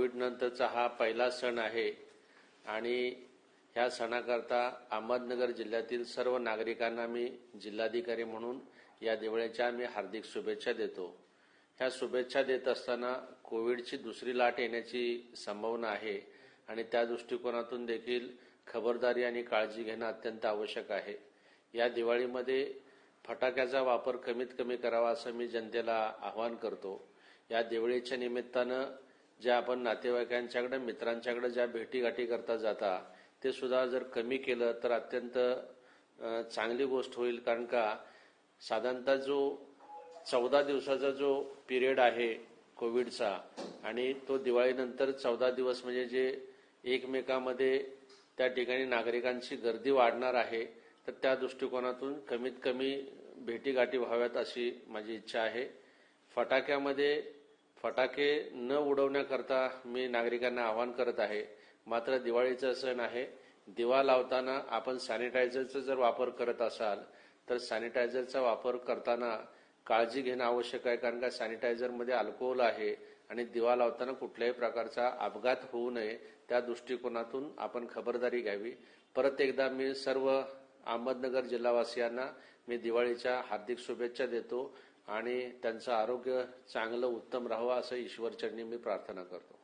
Covid नंतरचा हा पहिला सण आहे आणि ह्या सणाकरता अहमदनगर जिल्ह्यातील सर्व नागरिकांना मी जिल्हाधिकारी म्हणून या दिवाळीच्या मी हार्दिक शुभेच्छा देतो. ह्या शुभेच्छा देत असताना कोविडची दुसरी लाट येण्याची संभावना आहे आणि त्या दृष्टिकोनातून देखील खबरदारी आणि काळजी घेणं अत्यंत आवश्यक आहे. या दिवाळीमध्ये फटाक्याचा वापर कमीत कमी करावा असं मी जनतेला आवाहन करतो. या दिवाळीच्या निमित्तानं ज्या आपण नातेवाईकांच्याकडे मित्रांच्याकडे ज्या भेटीगाठी करता जाता ते सुद्धा जर कमी केलं तर अत्यंत चांगली गोष्ट होईल. कारण का साधारणतः जो चौदा दिवसाचा जो पिरियड आहे कोविडचा आणि तो दिवाळीनंतर चौदा दिवस म्हणजे जे एकमेकामध्ये त्या ठिकाणी नागरिकांची गर्दी वाढणार आहे तर त्या दृष्टिकोनातून कमीत कमी भेटीगाठी व्हाव्यात अशी माझी इच्छा आहे. फटाक्यामध्ये फटाके न उडवण्याकरता मी नागरिकांना आवाहन करत आहे. मात्र दिवाळीचा सण आहे. दिवा लावताना आपण सॅनिटायझरचा जर वापर करत असाल तर सॅनिटायझरचा वापर करताना काळजी घेणं आवश्यक आहे कारण का सॅनिटायझरमध्ये अल्कोहोल आहे आणि दिवा लावताना कुठल्याही प्रकारचा अपघात होऊ नये त्या दृष्टिकोनातून आपण खबरदारी घ्यावी. परत एकदा मी सर्व अहमदनगर जिल्हावासियांना मी दिवाळीच्या हार्दिक शुभेच्छा देतो. आणि त्यांचं आरोग्य चांगलं उत्तम राहावं असं ईश्वरचरणी मी प्रार्थना करतो.